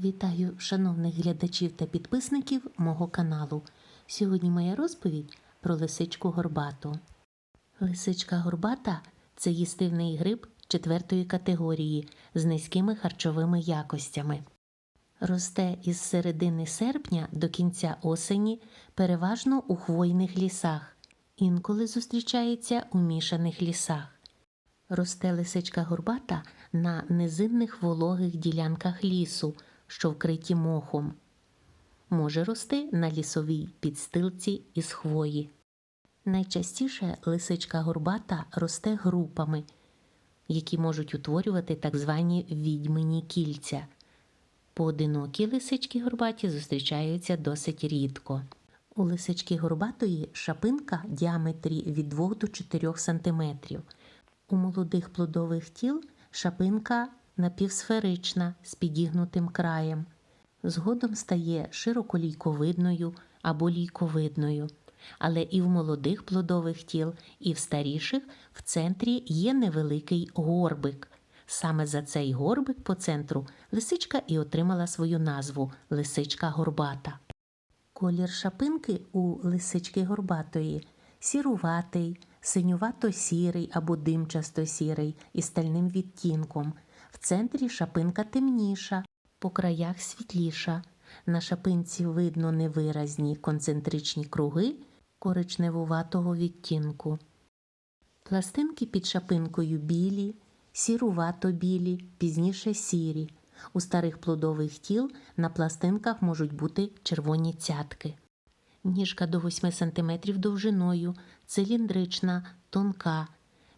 Вітаю шановних глядачів та підписників мого каналу. Сьогодні моя розповідь про лисичку горбату. Лисичка горбата це їстивний гриб четвертої категорії з низькими харчовими якостями. Росте із середини серпня до кінця осені переважно у хвойних лісах, інколи зустрічається у мішаних лісах. Росте лисичка горбата на низинних вологих ділянках лісу, що вкриті мохом. Може рости на лісовій підстилці із хвої. Найчастіше лисичка горбата росте групами, які можуть утворювати так звані відьмині кільця. Поодинокі лисички горбаті зустрічаються досить рідко. У лисички горбатої шапинка в діаметрі від 2 до 4 см. У молодих плодових тіл шапинка напівсферична з підігнутим краєм. Згодом стає широколійковидною або лійковидною. Але і в молодих плодових тіл, і в старіших в центрі є невеликий горбик. Саме за цей горбик по центру лисичка і отримала свою назву лисичка горбата. Колір шапинки у лисички горбатої сіруватий, синювато-сірий або димчасто-сірий із стальним відтінком. В центрі шапинка темніша, по краях світліша. На шапинці видно невиразні концентричні круги коричневуватого відтінку. Пластинки під шапинкою білі, сірувато-білі, пізніше сірі. У старих плодових тіл на пластинках можуть бути червоні цятки. Ніжка до 8 см довжиною, циліндрична, тонка,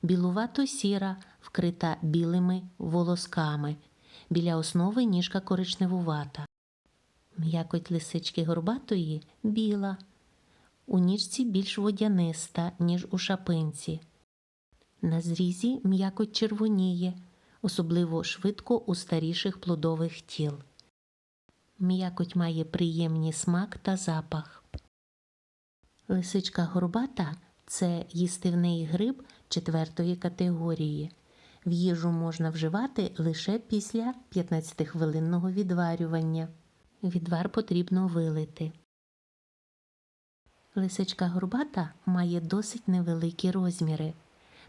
білувато-сіра, вкрита білими волосками. Біля основи ніжка коричневувата. М'якоть лисички горбатої біла. У ніжці більш водяниста, ніж у шапинці. На зрізі м'якоть червоніє, особливо швидко у старіших плодових тіл. М'якоть має приємний смак та запах. Лисичка горбата це їстивний гриб четвертої категорії. В їжу можна вживати лише після 15-хвилинного відварювання. Відвар потрібно вилити. Лисичка горбата має досить невеликі розміри,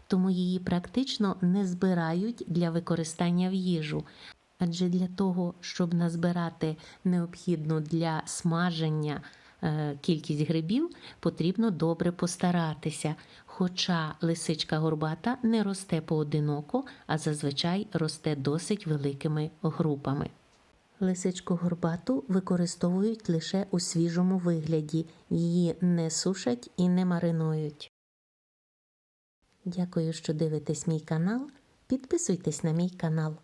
тому її практично не збирають для використання в їжу. Адже для того, щоб назбирати необхідну для смаження кількість грибів, потрібно добре постаратися. Хоча лисичка горбата не росте поодиноко, а зазвичай росте досить великими групами. Лисичку горбату використовують лише у свіжому вигляді, її не сушать і не маринують. Дякую, що дивитесь мій канал. Підписуйтесь на мій канал.